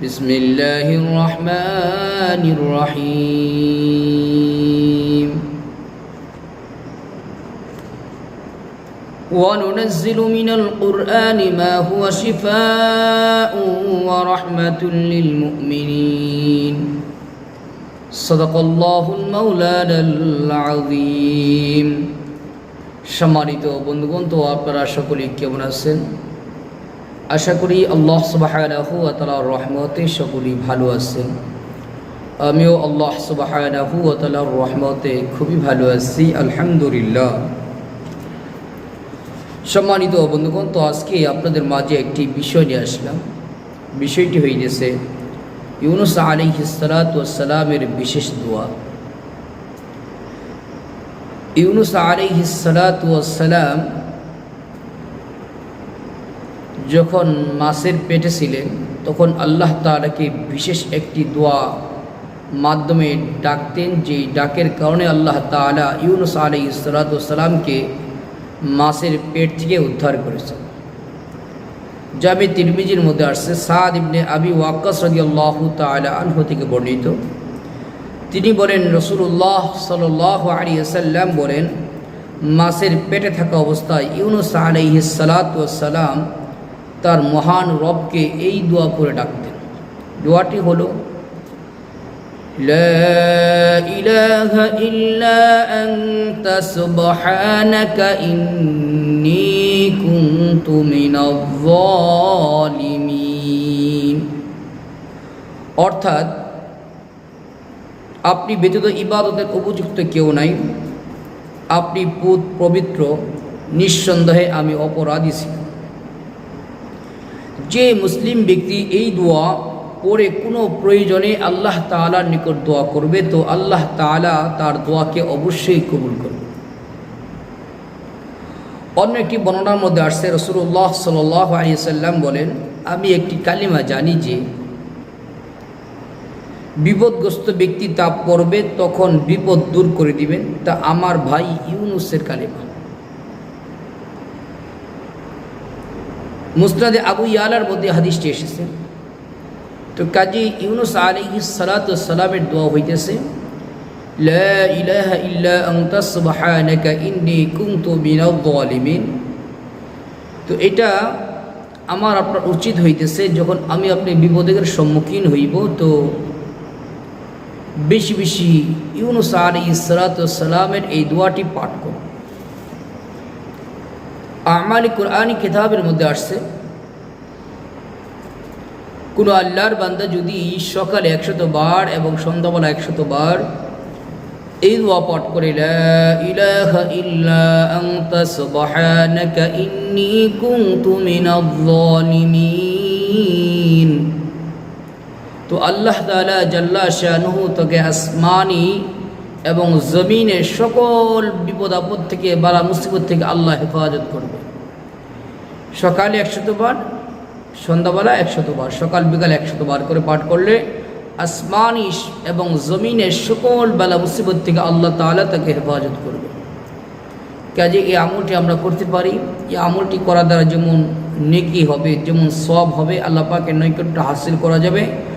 بسم الله الرحمن الرحيم وننزل من القرآن ما هو شفاء ورحمة للمؤمنين صدق الله المولانا العظيم সম্মানিত বন্ধুগণ তো আপনারা সকলেই কেমন আছেন আশা করি আল্লাহ সুবাহানাহু তালার রহমতে সকলেই ভালো আছেন। আমিও আল্লাহ সুবাহানাহু তালার রহমতে খুবই ভালো আছি, আলহামদুলিল্লাহ। সম্মানিত বন্ধুগণ, তো আজকে আপনাদের মাঝে একটি বিষয় নিয়ে আসলাম। বিষয়টি হইতেছে ইউনুস আলী হিসালাতামের বিশেষ দোয়া। ইউনুস আলী হিসালাতাম যখন মাসের পেটে ছিলেন, তখন আল্লাহ তালাকে বিশেষ একটি দোয়া মাধ্যমে ডাকতেন যে ডাকের কারণে আল্লাহ তালা ইউনুস আলী ইসালাতামকে মাসের পেট থেকে উদ্ধার করেছেন। জামে তিরমিজির মধ্যে আসছে, সাদ ইবনে আবি ওয়াক্কাস রদি আল্লাহ তালা আনহু থেকে বর্ণিত। তিনি বলেন রসুল্লাহ সাল আলী আসাল্লাম বলেন মাসের পেটে থাকা অবস্থায় ইউনুস আলাইহি সালাতাম তার মহান রবকে এই দোয়া করে ডাকতেন দোয়াটি হলো لا إله إلا أنت سبحانك إني كنت من الظالمين অর্থাৎ আপনি ব্যতীত ইবাদতের উপযুক্ত কেউ নাই আপনি পুত পবিত্র নিঃসন্দেহে আমি অপরাধী ছিল যে মুসলিম ব্যক্তি এই দোয়া পরে কোনো প্রয়োজনে আল্লাহ তালার নিকট দোয়া করবে, তো আল্লাহ তালা তার দোয়াকে অবশ্যই কবুল করবে। অন্য একটি বর্ণনার মধ্যে আসছে রসুল্লাহ সাল আলি সাল্লাম বলেন, আমি একটি কালিমা জানি যে, বিপদগ্রস্ত ব্যক্তি তা পড়বে, তখন বিপদ দূর করে দিবেন, তা আমার ভাই ইউনুসের কালিমা। মুসনাদে আবু ইয়ালার মধ্যে হাদিসটি এসেছে। তো কাজী ইউনুস আলী সালাত সালামের দোয়া হইতেছে তো এটা আমার আপনার উচিত হইতেছে, যখন আমি আপনি বিপদের সম্মুখীন হইব, তো বেশি বেশি ইউনুস আলী সালামের এই দোয়াটি পাঠ করব। আমালি কোরআনী কিতাবের মধ্যে আসছে, কোনো আল্লাহর বান্দা যদি সকালে একশত বার এবং সন্ধ্যাবেলা একশত বার এই দোয়া পাঠ করে তো আল্লাহ তাআলা জাল্লা শানুহু তোকে আসমানি এবং জমিনের সকল বিপদ আপদ থেকে, বালা মুসিবত থেকে আল্লাহ হেফাজত করবে। সকালে একশতবার সন্ধ্যাবেলা একশতবার সকাল বিকাল একশতবার করে পাঠ করলে আসমানি এবং জমিনের সকল বেলা মুসিবত থেকে আল্লাহ তালা তাকে হেফাজত করবে। কাজে এই আমলটি আমরা করতে পারি। এই আমলটি করা দ্বারা যেমন নেকি হবে, যেমন সব হবে, আল্লাহ পাকে নৈকট্য হাসিল করা যাবে।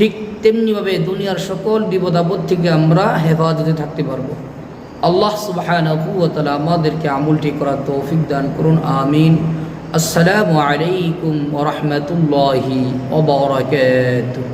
ঠিক তেমনিভাবে দুনিয়ার সকল বিপদ আপদ থেকে আমরা হেফাজতে থাকতে পারব। আল্লাহ সুবাহ আমাদেরকে আমলটি করার তৌফিক দান করুন, আমিন। আসসালামু আলাইকুম ওরহমতুল্লাহি ওবরাকাতুহ